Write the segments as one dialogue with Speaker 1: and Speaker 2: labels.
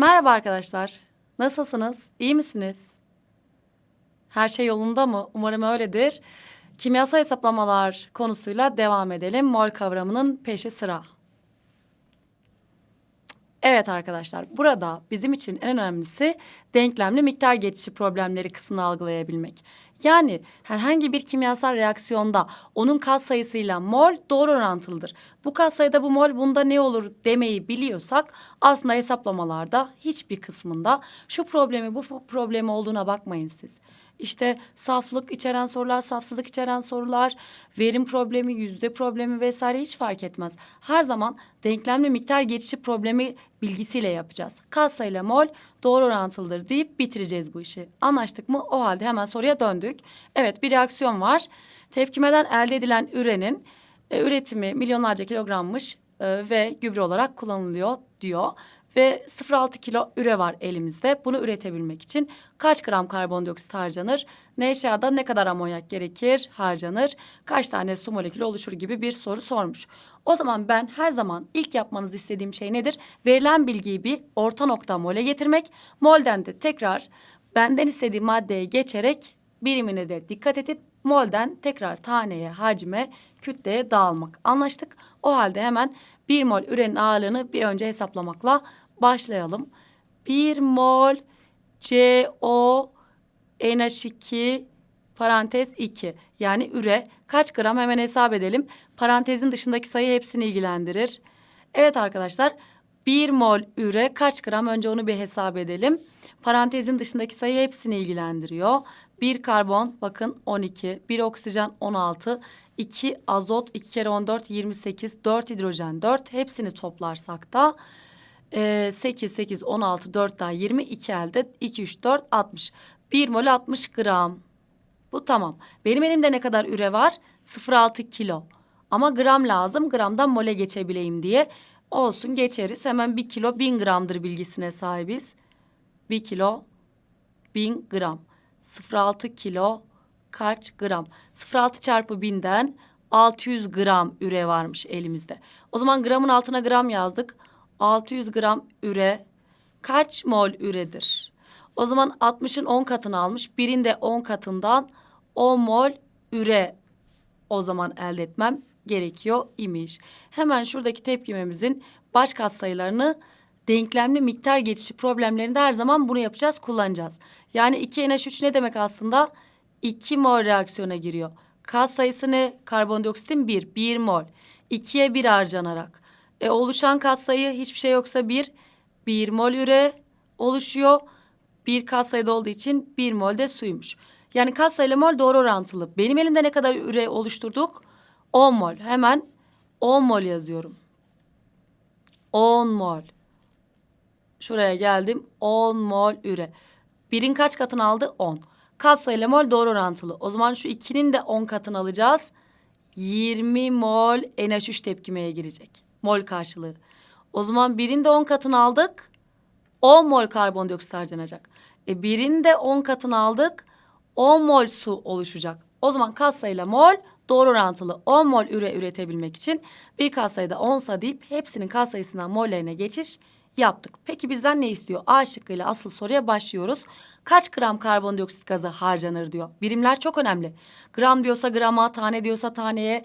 Speaker 1: Merhaba arkadaşlar. Nasılsınız? İyi misiniz? Her şey yolunda mı? Umarım öyledir. Kimyasal hesaplamalar konusuyla devam edelim. Mol kavramının peşi sıra. Evet arkadaşlar, burada bizim için en önemlisi denklemli miktar geçişi problemleri kısmını algılayabilmek. Yani herhangi bir kimyasal reaksiyonda onun katsayısıyla mol doğru orantılıdır. Bu katsayıda bu mol bunda ne olur demeyi biliyorsak aslında hesaplamalarda hiçbir kısmında şu problemi bu problemi olduğuna bakmayın siz. İşte saflık içeren sorular, safsızlık içeren sorular, verim problemi, yüzde problemi vesaire hiç fark etmez. Her zaman denklemli miktar geçişi problemi bilgisiyle yapacağız. Katsayıyla mol doğru orantılıdır deyip bitireceğiz bu işi. Anlaştık mı? O halde hemen soruya döndük. Evet bir reaksiyon var. Tepkimeden elde edilen ürenin e, üretimi milyonlarca kilogrammış e, ve gübre olarak kullanılıyor diyor. Ve 0.6 kilo üre var elimizde. Bunu üretebilmek için kaç gram karbondioksit harcanır? NaH'da ne kadar amonyak gerekir harcanır? Kaç tane su molekülü oluşur gibi bir soru sormuş. O zaman ben her zaman ilk yapmanızı istediğim şey nedir? Verilen bilgiyi bir orta nokta mole getirmek. Molden de tekrar benden istediği maddeye geçerek birimine de dikkat edip molden tekrar taneye, hacme, kütleye dağılmak. Anlaştık. O halde hemen bir mol ürenin ağırlığını bir önce hesaplamakla başlayalım. Bir mol CO NH2 parantez 2 yani üre kaç gram hemen hesap edelim. Parantezin dışındaki sayı hepsini ilgilendirir. Evet arkadaşlar bir mol üre kaç gram önce onu bir hesap edelim. Parantezin dışındaki sayı hepsini ilgilendiriyor. Bir karbon bakın 12, bir oksijen 16, 2 azot 2 kere 14 28, 4 hidrojen 4 hepsini toplarsak da e, 8, 8, 16, 4 daha 20, 2 elde 2, 3, 4, 60. 1 mol 60 gram. Bu tamam. Benim elimde ne kadar üre var? 0,6 kilo. Ama gram lazım. Gramdan mole geçebileyim diye. Olsun geçeriz. Hemen 1 kilo 1000 gramdır bilgisine sahibiz. 1 kilo 1000 gram. 0,6 kilo kaç gram? 0,6 çarpı 1000'den 600 gram üre varmış elimizde. O zaman gramın altına gram yazdık. 600 gram üre kaç mol üredir? O zaman 60'ın 10 katını almış. Birin de 10 katından 10 mol üre o zaman elde etmem gerekiyor imiş. Hemen şuradaki tepkimemizin baş katsayılarını denklemli miktar geçişi problemlerinde her zaman bunu yapacağız, kullanacağız. Yani 2NH3 ne demek aslında? 2 mol reaksiyona giriyor. Kat sayısı ne? Karbondioksitin 1, 1 mol. 2'ye 1 harcanarak. E, oluşan katsayı hiçbir şey yoksa 1, 1 mol üre oluşuyor. Bir katsayıda olduğu için 1 mol de suymuş. Yani katsayıyla mol doğru orantılı. Benim elimde ne kadar üre oluşturduk? 10 mol. Hemen 10 mol yazıyorum. 10 mol. Şuraya geldim. 10 mol üre. Birin kaç katını aldı? 10. Katsayıyla mol doğru orantılı. O zaman şu ikinin de 10 katını alacağız. 20 mol NH3 tepkimeye girecek. Mol karşılığı. O zaman birin de 10 katını aldık. 10 mol karbondioksit harcanacak. E birin de 10 katını aldık. 10 mol su oluşacak. O zaman katsayıyla mol doğru orantılı 10 mol üre üretebilmek için bir katsayıda 10'sa deyip hepsinin katsayısından mollerine geçiş yaptık. Peki bizden ne istiyor? A şıkkıyla asıl soruya başlıyoruz. Kaç gram karbondioksit gazı harcanır diyor. Birimler çok önemli. Gram diyorsa grama, tane diyorsa taneye,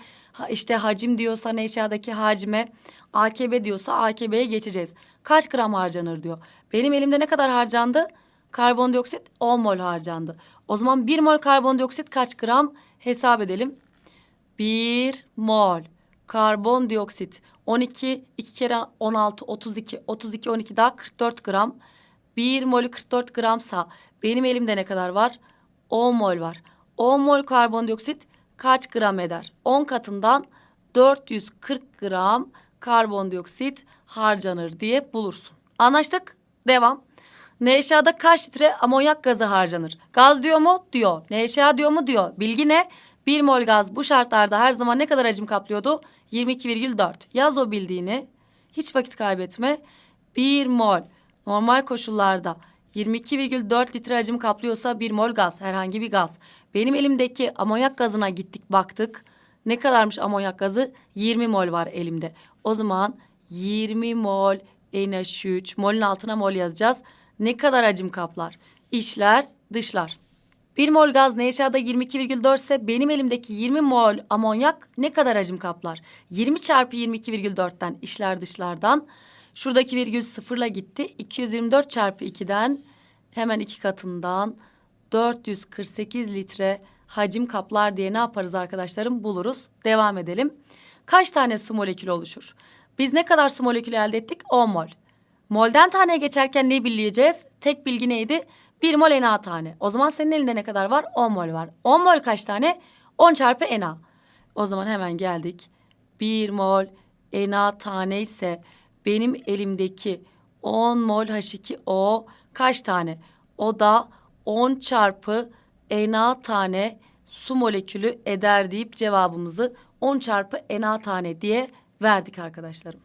Speaker 1: işte hacim diyorsa neşadaki hacime, AKB diyorsa AKB'ye geçeceğiz. Kaç gram harcanır diyor. Benim elimde ne kadar harcandı? Karbondioksit 10 mol harcandı. O zaman 1 mol karbondioksit kaç gram? Hesap edelim. 1 mol karbondioksit 12 2 kere 16 32 32 12 daha 44 gram. 1 molü 44 gramsa benim elimde ne kadar var? 10 mol var. 10 mol karbondioksit kaç gram eder? 10 katından 440 gram karbondioksit harcanır diye bulursun. Anlaştık? Devam. NaH'da kaç litre amonyak gazı harcanır? Gaz diyor mu? Diyor. NaH diyor mu? Diyor. Bilgi ne? 1 mol gaz bu şartlarda her zaman ne kadar hacim kaplıyordu? 22,4. Yaz o bildiğini. Hiç vakit kaybetme. 1 mol normal koşullarda 22,4 litre hacim kaplıyorsa 1 mol gaz herhangi bir gaz. Benim elimdeki amonyak gazına gittik baktık. Ne kadarmış amonyak gazı? 20 mol var elimde. O zaman 20 mol NH3 molün altına mol yazacağız. Ne kadar hacim kaplar? İçler, dışlar. 1 mol gaz NaH'da 22,4 ise benim elimdeki 20 mol amonyak ne kadar hacim kaplar? 20 çarpı 22,4'ten içler dışlardan. Şuradaki virgül sıfırla gitti. 224 çarpı 2'den hemen iki katından 448 litre hacim kaplar diye ne yaparız arkadaşlarım? Buluruz. Devam edelim. Kaç tane su molekülü oluşur? Biz ne kadar su molekülü elde ettik? 10 mol. Molden taneye geçerken ne bileceğiz? Tek bilgi neydi? 1 mol Na tane. O zaman senin elinde ne kadar var? 10 mol var. 10 mol kaç tane? 10 çarpı Na. O zaman hemen geldik. 1 mol Na tane ise benim elimdeki 10 mol H2O kaç tane? O da 10 çarpı Na tane su molekülü eder deyip cevabımızı 10 çarpı Na tane diye verdik arkadaşlarım.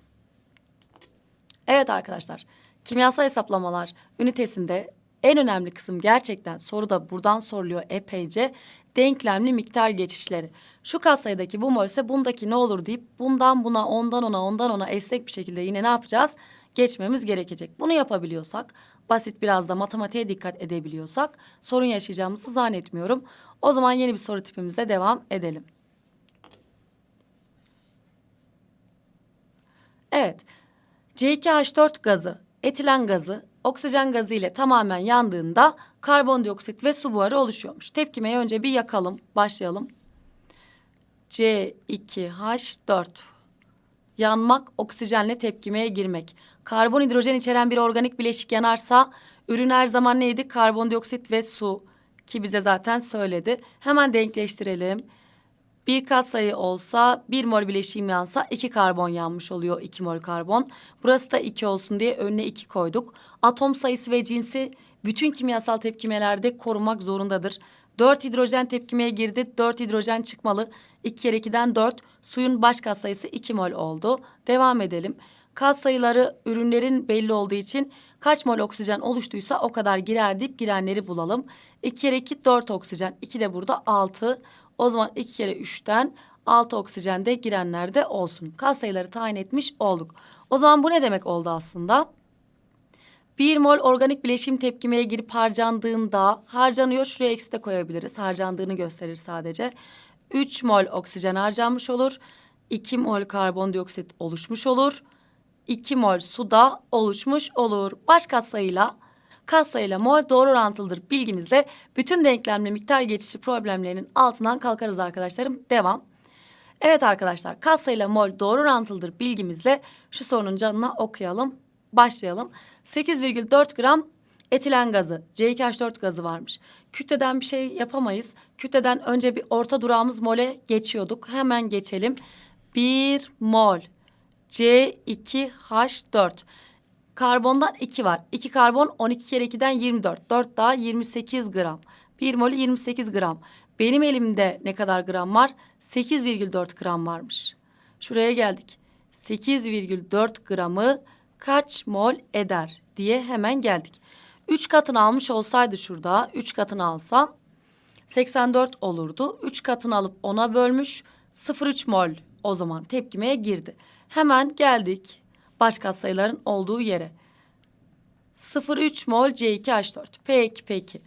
Speaker 1: Evet arkadaşlar, kimyasal hesaplamalar ünitesinde en önemli kısım gerçekten soruda buradan soruluyor epeyce denklemli miktar geçişleri. Şu katsayıdaki bu mol ise bundaki ne olur deyip bundan buna, ondan ona, ondan ona esnek bir şekilde yine ne yapacağız? Geçmemiz gerekecek. Bunu yapabiliyorsak, basit biraz da matematiğe dikkat edebiliyorsak sorun yaşayacağımızı zannetmiyorum. O zaman yeni bir soru tipimizle devam edelim. Evet. C2H4 gazı, etilen gazı, oksijen gazı ile tamamen yandığında karbondioksit ve su buharı oluşuyormuş. Tepkimeyi önce bir yakalım, başlayalım. C2H4 yanmak, oksijenle tepkimeye girmek. Karbon hidrojen içeren bir organik bileşik yanarsa ürün her zaman neydi? Karbondioksit ve su ki bize zaten söyledi. Hemen denkleştirelim. Bir katsayı olsa bir mol bileşiğim yansa iki karbon yanmış oluyor iki mol karbon. Burası da iki olsun diye önüne iki koyduk. Atom sayısı ve cinsi bütün kimyasal tepkimelerde korumak zorundadır. Dört hidrojen tepkimeye girdi. Dört hidrojen çıkmalı. İki kere ikiden dört. Suyun baş katsayısı iki mol oldu. Devam edelim. Katsayıları ürünlerin belli olduğu için kaç mol oksijen oluştuysa o kadar girer deyip girenleri bulalım. İki kere iki dört oksijen. iki de burada altı. O zaman iki kere üçten altı oksijen de girenlerde olsun. Katsayıları tayin etmiş olduk. O zaman bu ne demek oldu aslında? Bir mol organik bileşim tepkimeye girip harcandığında harcanıyor. Şuraya eksi de koyabiliriz. Harcandığını gösterir sadece. 3 mol oksijen harcanmış olur. 2 mol karbondioksit oluşmuş olur. 2 mol su da oluşmuş olur. Baş katsayıyla katsayıyla mol doğru orantılıdır bilgimizle bütün denklemli miktar geçişi problemlerinin altından kalkarız arkadaşlarım. Devam. Evet arkadaşlar katsayıyla mol doğru orantılıdır bilgimizle şu sorunun canına okuyalım. Başlayalım. 8,4 gram etilen gazı, C2H4 gazı varmış. Kütleden bir şey yapamayız. Kütleden önce bir orta durağımız mole geçiyorduk. Hemen geçelim. 1 mol C2H4. Karbondan 2 var. 2 karbon 12 kere 2'den 24. 4 daha 28 gram. 1 molü 28 gram. Benim elimde ne kadar gram var? 8,4 gram varmış. Şuraya geldik. 8,4 gramı kaç mol eder diye hemen geldik. 3 katını almış olsaydı şurada 3 katını alsam 84 olurdu. 3 katını alıp 10'a bölmüş 0,3 mol o zaman tepkimeye girdi. Hemen geldik baş katsayıların olduğu yere. 0,3 mol C2H4. Peki peki.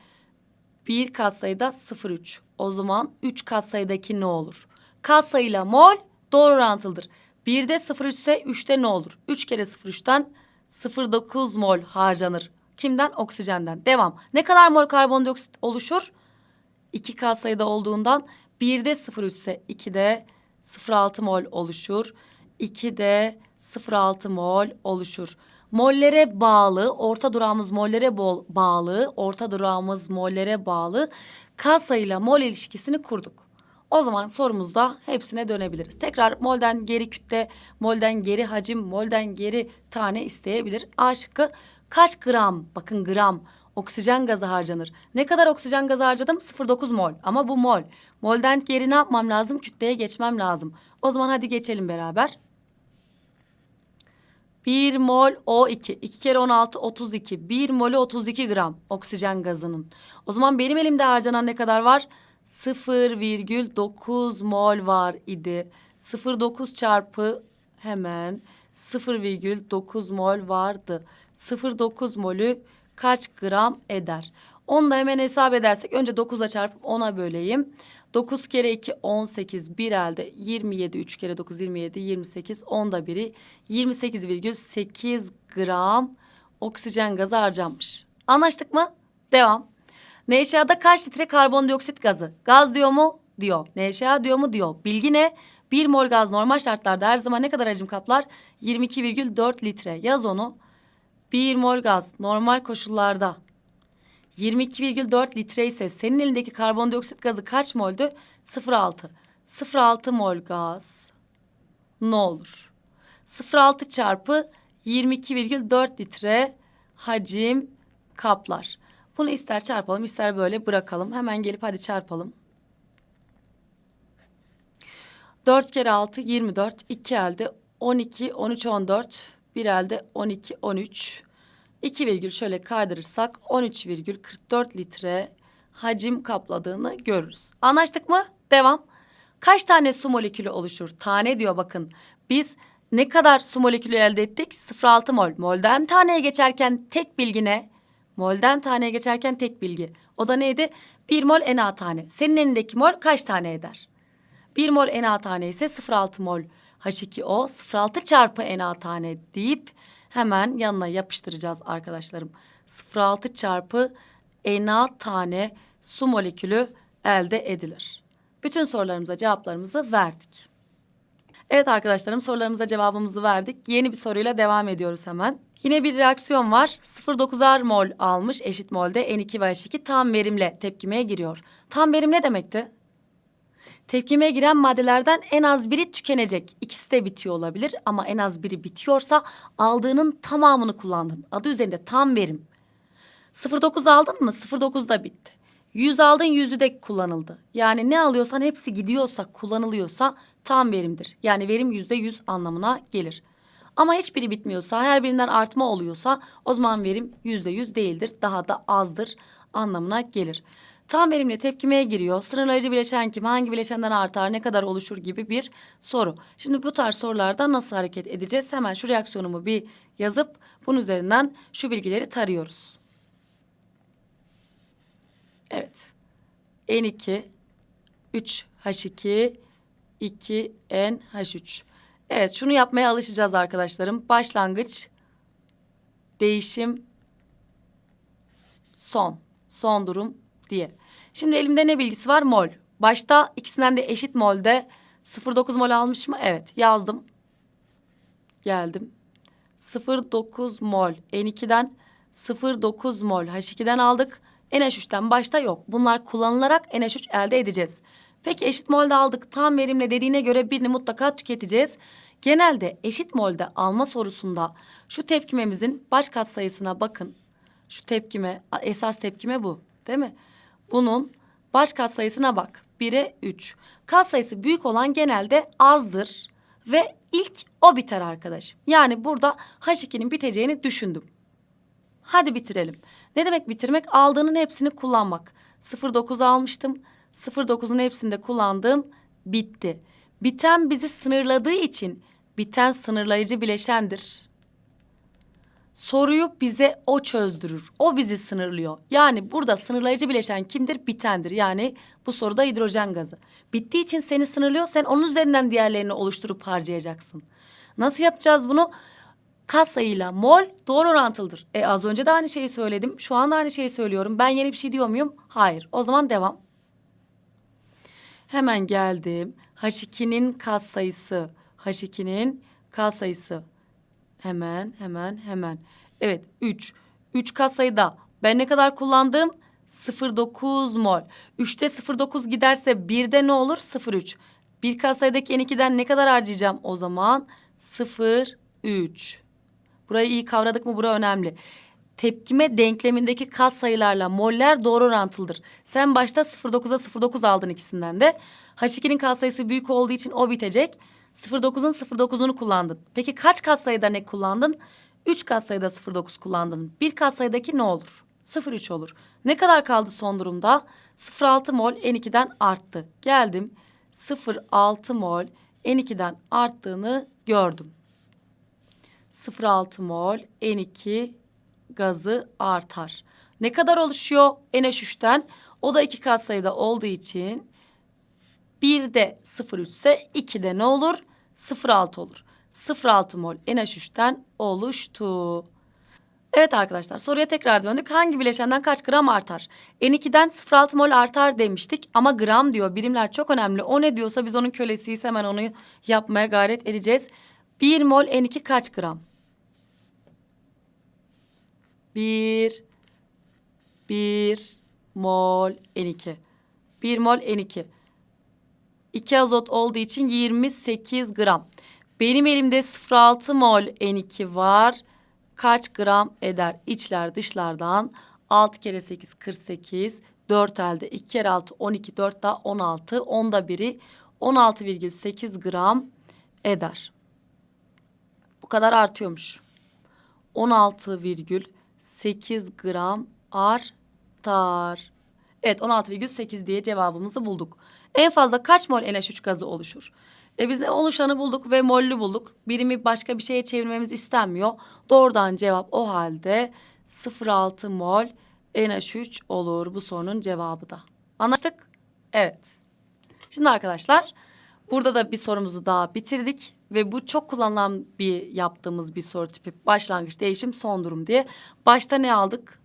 Speaker 1: Bir katsayıda 0,3. O zaman 3 katsayıdaki ne olur? Katsayıyla mol doğru orantılıdır. 1'de 0,3 ise 3'te ne olur? 3 kere 0,3'ten 0,9 mol harcanır. Kimden? Oksijenden. Devam. Ne kadar mol karbondioksit oluşur? 2 katsayıda olduğundan 1'de 0,3 ise 2'de 0,6 mol oluşur. 2'de 0,6 mol oluşur. Mollere bağlı, orta durağımız mollere bol, bağlı, orta durağımız mollere bağlı katsayıyla mol ilişkisini kurduk. O zaman sorumuzda hepsine dönebiliriz. Tekrar molden geri kütle, molden geri hacim, molden geri tane isteyebilir. A şıkkı kaç gram, bakın gram oksijen gazı harcanır. Ne kadar oksijen gazı harcadım? 0,9 mol ama bu mol. Molden geri ne yapmam lazım? Kütleye geçmem lazım. O zaman hadi geçelim beraber. 1 mol O2. 2 kere 16 32. 1 molü 32 gram oksijen gazının. O zaman benim elimde harcanan ne kadar var? 0,9 mol var idi. 0,9 çarpı hemen 0,9 mol vardı. 0,9 molü kaç gram eder? Onu da hemen hesap edersek önce 9'a çarpıp 10'a böleyim. 9 kere 2 18 bir elde 27 3 kere 9 27 28 10'da biri 28,8 gram oksijen gazı harcanmış. Anlaştık mı? Devam. NŞA'da kaç litre karbondioksit gazı? Gaz diyor mu? Diyor. NŞA diyor mu? Diyor. Bilgi ne? 1 mol gaz normal şartlarda her zaman ne kadar hacim kaplar? 22,4 litre. Yaz onu. 1 mol gaz normal koşullarda 22,4 litre ise senin elindeki karbondioksit gazı kaç moldü? 0,6. 0,6 mol gaz ne olur? 0,6 çarpı 22,4 litre hacim kaplar. Bunu ister çarpalım ister böyle bırakalım. Hemen gelip hadi çarpalım. 4 kere 6 24. 2 elde 12, 13, 14. Bir elde 12, 13. 2 virgül şöyle kaydırırsak 13,44 litre hacim kapladığını görürüz. Anlaştık mı? Devam. Kaç tane su molekülü oluşur? Tane diyor bakın. Biz ne kadar su molekülü elde ettik? 0,6 mol. Molden taneye geçerken tek bilgi ne? Molden taneye geçerken tek bilgi. O da neydi? 1 mol Na tane. Senin elindeki mol kaç tane eder? 1 mol Na tane ise 0,6 mol H2O 0,6 çarpı Na tane deyip hemen yanına yapıştıracağız arkadaşlarım. 0,6 çarpı Na tane su molekülü elde edilir. Bütün sorularımıza cevaplarımızı verdik. Evet arkadaşlarım sorularımıza cevabımızı verdik. Yeni bir soruyla devam ediyoruz hemen. Yine bir reaksiyon var. 0,9'ar mol almış eşit molde N2 ve H2 tam verimle tepkimeye giriyor. Tam verim ne demekti? Tepkimeye giren maddelerden en az biri tükenecek. İkisi de bitiyor olabilir ama en az biri bitiyorsa aldığının tamamını kullandın. Adı üzerinde tam verim. 0.9 aldın mı? 0.9 da bitti. 100 aldın 100'ü de kullanıldı. Yani ne alıyorsan hepsi gidiyorsa kullanılıyorsa tam verimdir. Yani verim yüzde yüz anlamına gelir. Ama hiçbiri bitmiyorsa her birinden artma oluyorsa o zaman verim yüzde yüz değildir. Daha da azdır anlamına gelir. Tam verimle tepkimeye giriyor. Sınırlayıcı bileşen kim? Hangi bileşenden artar? Ne kadar oluşur gibi bir soru. Şimdi bu tarz sorularda nasıl hareket edeceğiz? Hemen şu reaksiyonumu bir yazıp bunun üzerinden şu bilgileri tarıyoruz. Evet. N2, 3 H2, 2 N H3. Evet şunu yapmaya alışacağız arkadaşlarım. Başlangıç, değişim, son. Son durum diye. Şimdi elimde ne bilgisi var? Mol. Başta ikisinden de eşit molde 0,9 mol almış mı? Evet yazdım. Geldim. 0,9 mol N2'den 0,9 mol H2'den aldık. NH3'ten başta yok. Bunlar kullanılarak NH3 elde edeceğiz. Peki eşit molde aldık. Tam verimle dediğine göre birini mutlaka tüketeceğiz. Genelde eşit molde alma sorusunda şu tepkimemizin baş katsayısına bakın. Şu tepkime, esas tepkime bu değil mi? Bunun baş katsayısına bak. 1'e 3. Katsayısı büyük olan genelde azdır ve ilk o biter arkadaşım. Yani burada H2'nin biteceğini düşündüm. Hadi bitirelim. Ne demek bitirmek? Aldığının hepsini kullanmak. 0.9 almıştım. 0.9'un hepsini de kullandım. Bitti. Biten bizi sınırladığı için biten sınırlayıcı bileşendir. Soruyu bize o çözdürür. O bizi sınırlıyor. Yani burada sınırlayıcı bileşen kimdir? Bitendir. Yani bu soruda hidrojen gazı. Bittiği için seni sınırlıyor. Sen onun üzerinden diğerlerini oluşturup harcayacaksın. Nasıl yapacağız bunu? Katsayıyla mol doğru orantılıdır. E az önce de aynı şeyi söyledim. Şu anda aynı şeyi söylüyorum. Ben yeni bir şey diyor muyum? Hayır. O zaman devam. Hemen geldim. H2'nin katsayısı. H2'nin katsayısı. Hemen, hemen, hemen. Evet, 3. 3 katsayıda ben ne kadar kullandım? 0.9 mol. 3'te 0.9 giderse 1'de ne olur? 0.3. Bir katsayıdaki N2'den ne kadar harcayacağım? O zaman 0.3. Burayı iyi kavradık mı? Bura önemli. Tepkime denklemindeki katsayılarla moller doğru orantılıdır. Sen başta 0.9'a 0.9 aldın ikisinden de. H2'nin katsayısı büyük olduğu için o bitecek. 0.9'un 0.9'unu kullandın. Peki kaç katsayıda ne kullandın? 3 katsayıda 0.9 kullandın. Bir katsayıdaki ne olur? 0.3 olur. Ne kadar kaldı son durumda? 0.6 mol N2'den arttı. Geldim 0.6 mol N2'den arttığını gördüm. 0,6 mol N2 gazı artar. Ne kadar oluşuyor NH3'ten? O da iki katsayıda olduğu için 1'de 0,3 ise 2'de ne olur? 0,6 olur. 0,6 mol NH3'ten oluştu. Evet arkadaşlar soruya tekrar döndük. Hangi bileşenden kaç gram artar? N2'den 0,6 mol artar demiştik ama gram diyor. Birimler çok önemli. O ne diyorsa biz onun kölesiyiz. Hemen onu yapmaya gayret edeceğiz. 1 mol N2 kaç gram? 1 1 mol N2. 1 mol N2. 2 azot olduğu için 28 gram. Benim elimde 0,6 mol N2 var. Kaç gram eder? İçler dışlardan 6 kere 8 48. 4 elde 2 kere 6 12 4 daha 16. Onda biri 16,8 gram eder. Bu kadar artıyormuş. 16,8 gram artar. Evet 16,8 diye cevabımızı bulduk. En fazla kaç mol NH3 gazı oluşur? E biz oluşanı bulduk ve mollü bulduk. Birimi başka bir şeye çevirmemiz istenmiyor. Doğrudan cevap o halde 0,6 mol NH3 olur bu sorunun cevabı da. Anlaştık? Evet. Şimdi arkadaşlar burada da bir sorumuzu daha bitirdik ve bu çok kullanılan bir yaptığımız bir soru tipi başlangıç değişim son durum diye. Başta ne aldık?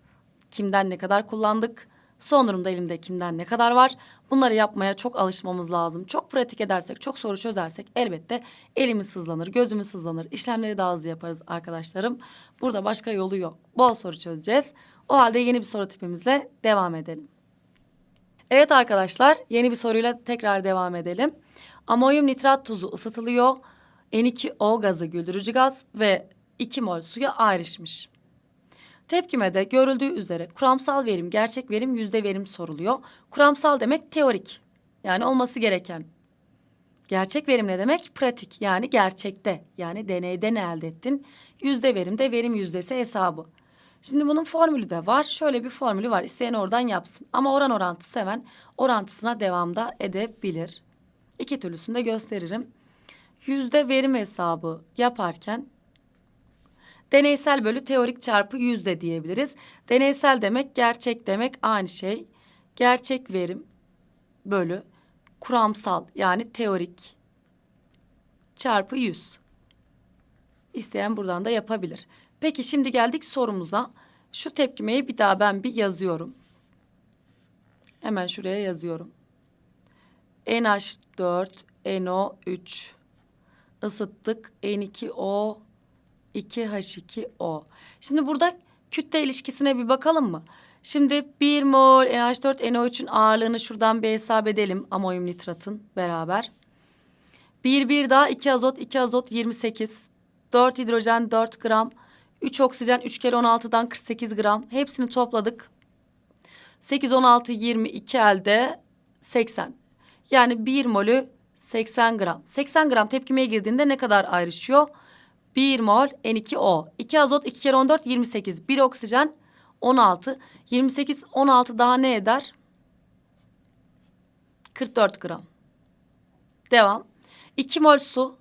Speaker 1: Kimden ne kadar kullandık? Son durumda elimde kimden ne kadar var? Bunları yapmaya çok alışmamız lazım. Çok pratik edersek, çok soru çözersek elbette elimiz hızlanır, gözümüz hızlanır. İşlemleri daha hızlı yaparız arkadaşlarım. Burada başka yolu yok. Bol soru çözeceğiz. O halde yeni bir soru tipimizle devam edelim. Evet arkadaşlar, yeni bir soruyla tekrar devam edelim. Amonyum nitrat tuzu ısıtılıyor. N2O gazı güldürücü gaz ve 2 mol suya ayrışmış. Tepkimede görüldüğü üzere kuramsal verim, gerçek verim, yüzde verim soruluyor. Kuramsal demek teorik. Yani olması gereken. Gerçek verim ne demek? Pratik yani gerçekte. Yani deneyden elde ettin. Yüzde verim de verim yüzdesi hesabı. Şimdi bunun formülü de var. Şöyle bir formülü var. İsteyen oradan yapsın. Ama oran orantı seven orantısına devamda edebilir. İki türlüsünü de gösteririm. Yüzde verim hesabı yaparken Deneysel bölü teorik çarpı yüzde diyebiliriz. Deneysel demek gerçek demek aynı şey. Gerçek verim bölü kuramsal yani teorik çarpı yüz. İsteyen buradan da yapabilir. Peki şimdi geldik sorumuza. Şu tepkimeyi bir daha ben bir yazıyorum. Hemen şuraya yazıyorum. NH4 NO3 ısıttık. N2O 2H2O. Şimdi burada kütle ilişkisine bir bakalım mı? Şimdi 1 mol NH4 NO3'ün ağırlığını şuradan bir hesap edelim amonyum nitratın beraber. 1 1 daha 2 azot 2 azot 28. 4 hidrojen 4 gram. 3 oksijen 3 kere 16'dan 48 gram. Hepsini topladık. 8 16 22 elde 80. Yani 1 molü 80 gram. 80 gram tepkimeye girdiğinde ne kadar ayrışıyor? 1 mol N2O. 2 azot 2 kere 14 28. 1 oksijen 16. 28 16 daha ne eder? 44 gram. Devam. 2 mol su.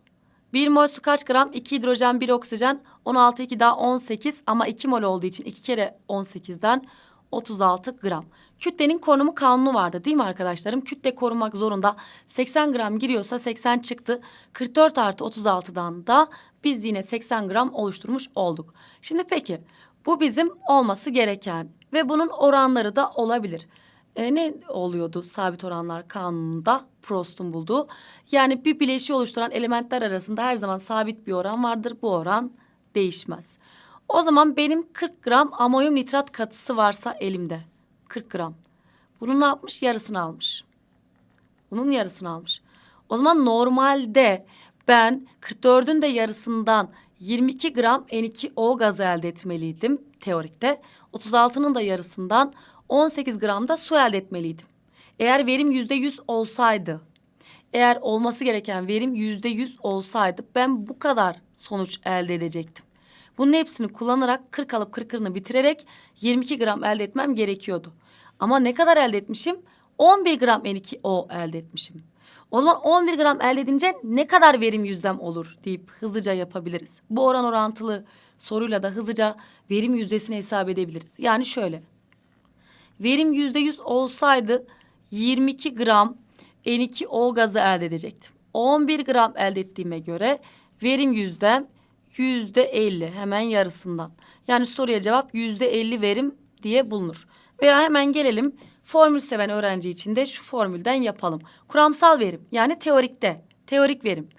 Speaker 1: 1 mol su kaç gram? 2 hidrojen 1 oksijen 16 2 daha 18 ama 2 mol olduğu için 2 kere 18'den 36 gram. Kütlenin korunumu kanunu vardı değil mi arkadaşlarım? Kütle korumak zorunda. 80 gram giriyorsa 80 çıktı. 44 artı 36'dan da biz yine 80 gram oluşturmuş olduk. Şimdi peki bu bizim olması gereken ve bunun oranları da olabilir. E, ne oluyordu sabit oranlar kanununda Prost'un bulduğu? Yani bir bileşiği oluşturan elementler arasında her zaman sabit bir oran vardır. Bu oran değişmez. O zaman benim 40 gram amonyum nitrat katısı varsa elimde. 40 gram. Bunun ne yapmış? Yarısını almış. Bunun yarısını almış. O zaman normalde ben 44'ün de yarısından 22 gram N2O gazı elde etmeliydim teorikte. 36'nın da yarısından 18 gram da su elde etmeliydim. Eğer verim yüzde yüz olsaydı, eğer olması gereken verim yüzde yüz olsaydı ben bu kadar sonuç elde edecektim. Bunun hepsini kullanarak 40 alıp 40'ını bitirerek 22 gram elde etmem gerekiyordu. Ama ne kadar elde etmişim? 11 gram N2O elde etmişim. O zaman 11 gram elde edince ne kadar verim yüzdem olur deyip hızlıca yapabiliriz. Bu oran orantılı soruyla da hızlıca verim yüzdesini hesap edebiliriz. Yani şöyle. Verim yüzde yüz olsaydı 22 gram N2O gazı elde edecektim. 11 gram elde ettiğime göre verim yüzdem yüzde 50 hemen yarısından. Yani soruya cevap yüzde 50 verim diye bulunur. Veya hemen gelelim formül seven öğrenci için de şu formülden yapalım. Kuramsal verim yani teorikte, teorik verim.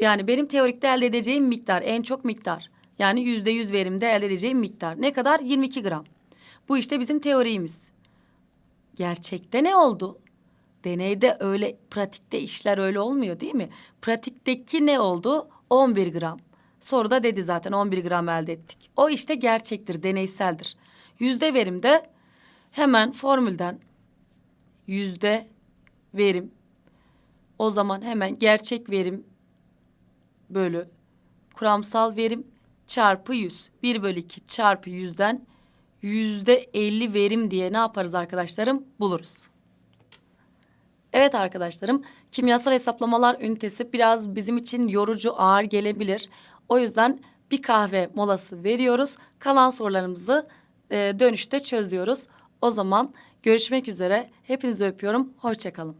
Speaker 1: Yani benim teorikte elde edeceğim miktar en çok miktar. Yani yüzde yüz verimde elde edeceğim miktar. Ne kadar? 22 gram. Bu işte bizim teorimiz. Gerçekte ne oldu? Deneyde öyle, pratikte işler öyle olmuyor değil mi? Pratikteki ne oldu? 11 gram. Soruda dedi zaten 11 gram elde ettik. O işte gerçektir, deneyseldir. Yüzde verimde hemen formülden yüzde verim. O zaman hemen gerçek verim bölü kuramsal verim çarpı 100. 1 bölü 2 çarpı 100'den yüzde 50 verim diye ne yaparız arkadaşlarım? Buluruz. Evet arkadaşlarım, kimyasal hesaplamalar ünitesi biraz bizim için yorucu, ağır gelebilir. O yüzden bir kahve molası veriyoruz. Kalan sorularımızı e, dönüşte çözüyoruz. O zaman görüşmek üzere. Hepinizi öpüyorum. Hoşçakalın.